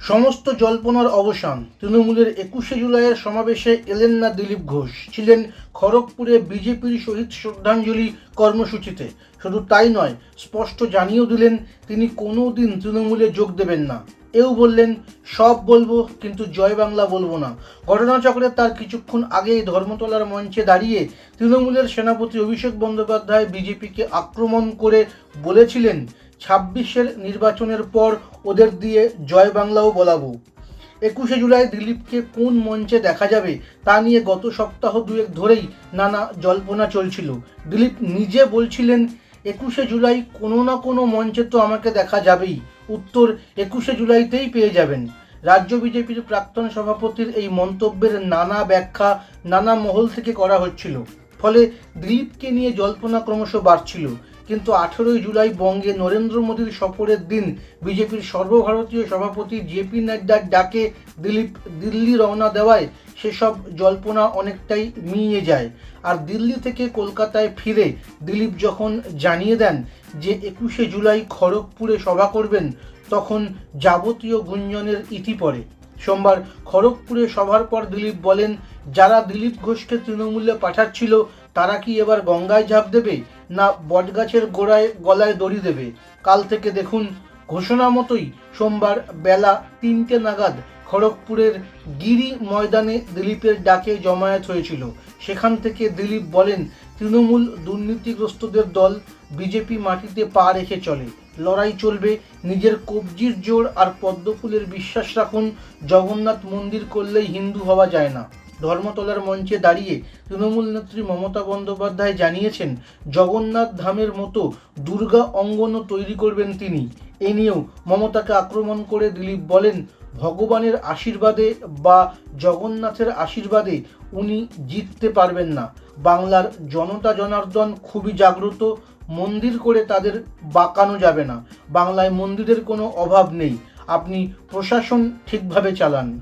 সমস্ত জল্পনার অবসান তৃণমূলের একুশে জুলাইয়ের সমাবেশে এলেন না দিলীপ ঘোষ ছিলেন খড়গপুরে বিজেপির শহীদ শ্রদ্ধাঞ্জলি কর্মসূচিতে। শুধু তাই নয়, স্পষ্ট জানিয়েও দিলেন তিনি কোনো দিন তৃণমূলে যোগ দেবেন না। এও বললেন, সব বলব কিন্তু জয় বাংলা বলব না। ঘটনাচক্রে তার কিছুক্ষণ আগেই ধর্মতলার মঞ্চে দাঁড়িয়ে তৃণমূলের সেনাপতি অভিষেক বন্দ্যোপাধ্যায় বিজেপিকে আক্রমণ করে বলেছিলেন ছাব্বিশের নির্বাচনের পর ওদের দিয়ে জয় বাংলাও বলাবো। একুশে জুলাই দিলীপকে কোন মঞ্চে দেখা যাবে তা নিয়ে গত সপ্তাহ দুয়েক ধরেই নানা জল্পনা চলছিল। দিলীপ নিজে বলছিলেন, একুশে জুলাই কোনো না কোনো মঞ্চে তো আমাকে দেখা যাবেই। উত্তর, একুশে জুলাইতেই পেয়ে যাবেন। রাজ্য বিজেপির প্রাক্তন সভাপতির এই মন্তব্যের নানা ব্যাখ্যা নানা মহল থেকে করা হচ্ছিল। ফলে দিলীপকে নিয়ে জল্পনা ক্রমশ বাড়ছিল। কিন্তু আঠেরোই জুলাই বঙ্গে নরেন্দ্র মোদীর সফরের দিন বিজেপির সর্বভারতীয় সভাপতি জেপি নাড্ডার ডাকে দিলীপ দিল্লি রওনা দেওয়ায় সেসব জল্পনা অনেকটাই মিইয়ে যায়। আর দিল্লি থেকে কলকাতায় ফিরে দিলীপ যখন জানিয়ে দেন যে একুশে জুলাই খড়গপুরে সভা করবেন, তখন যাবতীয় গুঞ্জনের ইতি পড়ে। সোমবার খড়গপুরে সভার পর দিলীপ বলেন, যারা দিলীপ ঘোষকে তৃণমূলে পাঠাচ্ছিল, তারা কি এবার গঙ্গায় ঝাঁপ দেবে? না বটগাছের গোড়ায় গলায় দড়ি দেবে। কাল থেকে দেখুন, ঘোষণা মতোই সোমবার বেলা তিনটে নাগাদ খড়গপুরের গিরি ময়দানে দিলীপের ডাকে জমায়েত হয়েছিল। সেখান থেকে দিলীপ বলেন, তৃণমূল দুর্নীতিগ্রস্তদের দল বিজেপি মাটিতে পা রেখে চলে। লড়াই চলবে, নিজের কবজির জোর আর পদ্মফুলের বিশ্বাস রাখুন, জগন্নাথ মন্দির করলেই হিন্দু হওয়া যায় না। ধর্মতলার মঞ্চে দাঁড়িয়ে তৃণমূল নেত্রী মমতা বন্দ্যোপাধ্যায় জানিয়েছেন, জগন্নাথ ধামের মতো দুর্গা অঙ্গনও তৈরি করবেন তিনি। এ নিয়েও মমতাকে আক্রমণ করে দিলীপ বলেন, ভগবানের আশীর্বাদে বা জগন্নাথের আশীর্বাদে উনি জিততে পারবেন না। বাংলার জনতা জনার্দন খুবই জাগ্রত, মন্দির করে তাদের বাঁকানো যাবে না। বাংলায় মন্দিরের কোনো অভাব নেই। আপনি প্রশাসন ঠিকভাবে চালান।